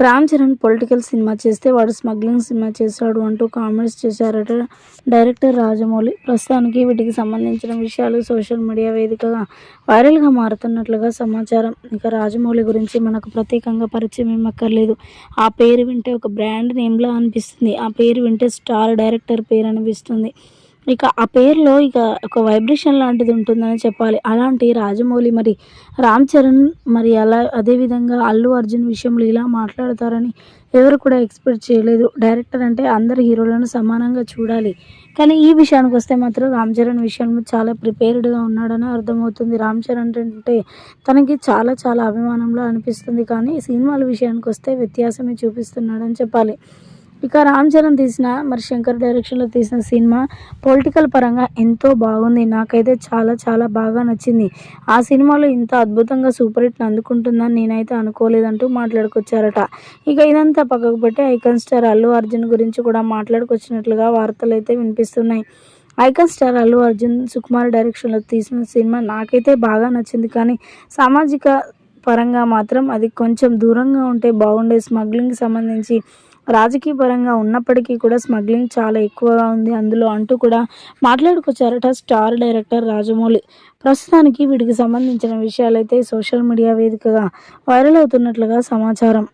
Ram Charan political cinema చేస్తే వాడు smuggling cinema చేశాడు అంటూ కామెంట్స్ చేశారట. డైరెక్టర్ రాజమౌళి ప్రస్తుతానికి వీటికి సంబంధించిన విషయాలు సోషల్ మీడియా వేదికగా వైరల్గా మారుతున్నట్లుగా సమాచారం. ఇక రాజమౌళి గురించి మనకు ప్రత్యేకంగా పరిచయం ఏమక్కర్లేదు. ఆ పేరు వింటే ఒక బ్రాండ్ నేమ్లా అనిపిస్తుంది. ఆ పేరు వింటే స్టార్ డైరెక్టర్ పేరు అనిపిస్తుంది. ఇక ఆ పేరులో ఇక ఒక వైబ్రేషన్ లాంటిది ఉంటుందని చెప్పాలి. అలాంటి రాజమౌళి మరి రామ్ చరణ్ మరి అలా అదేవిధంగా అల్లు అర్జున్ విషయంలో ఇలా మాట్లాడతారని ఎవరు కూడా ఎక్స్పెక్ట్ చేయలేదు. డైరెక్టర్ అంటే అందరు హీరోలను సమానంగా చూడాలి. కానీ ఈ విషయానికి వస్తే మాత్రం రామ్ చరణ్ విషయంలో చాలా ప్రిపేర్డ్గా ఉన్నాడని అర్థమవుతుంది. రామ్ చరణ్ అంటే తనకి చాలా చాలా అభిమానంలో అనిపిస్తుంది. కానీ సినిమాల విషయానికి వస్తే వ్యత్యాసమే చూపిస్తున్నాడని చెప్పాలి. ఇక రామ్ చరణ్ తీసిన మరి శంకర్ డైరెక్షన్లో తీసిన సినిమా పొలిటికల్ పరంగా ఎంతో బాగుంది. నాకైతే చాలా చాలా బాగా నచ్చింది. ఆ సినిమాలో ఇంత అద్భుతంగా సూపర్ హిట్ అందుకుంటుందని నేనైతే అనుకోలేదంటూ మాట్లాడుకొచ్చారట. ఇక ఇదంతా పక్కకు పెట్టి ఐకాన్ స్టార్ అల్లు అర్జున్ గురించి కూడా మాట్లాడుకొచ్చినట్లుగా వార్తలు అయితే వినిపిస్తున్నాయి. ఐకాన్ స్టార్ అల్లు అర్జున్ సుకుమార్ డైరెక్షన్లో తీసిన సినిమా నాకైతే బాగా నచ్చింది. కానీ సామాజిక పరంగా మాత్రం అది కొంచెం దూరంగా ఉంటే బాగుండే స్మగ్లింగ్కి సంబంధించి రాజకీయ పరంగా ఉన్నప్పటికీ కూడా స్మగ్లింగ్ చాలా ఎక్కువగా ఉంది. అందులో అంటూ కూడా మాట్లాడుకొచ్చారట స్టార్ డైరెక్టర్ రాజమౌళి. ప్రస్తుతానికి వీటికి సంబంధించిన విషయాలైతే సోషల్ మీడియా వేదికగా వైరల్ అవుతున్నట్లుగా సమాచారం.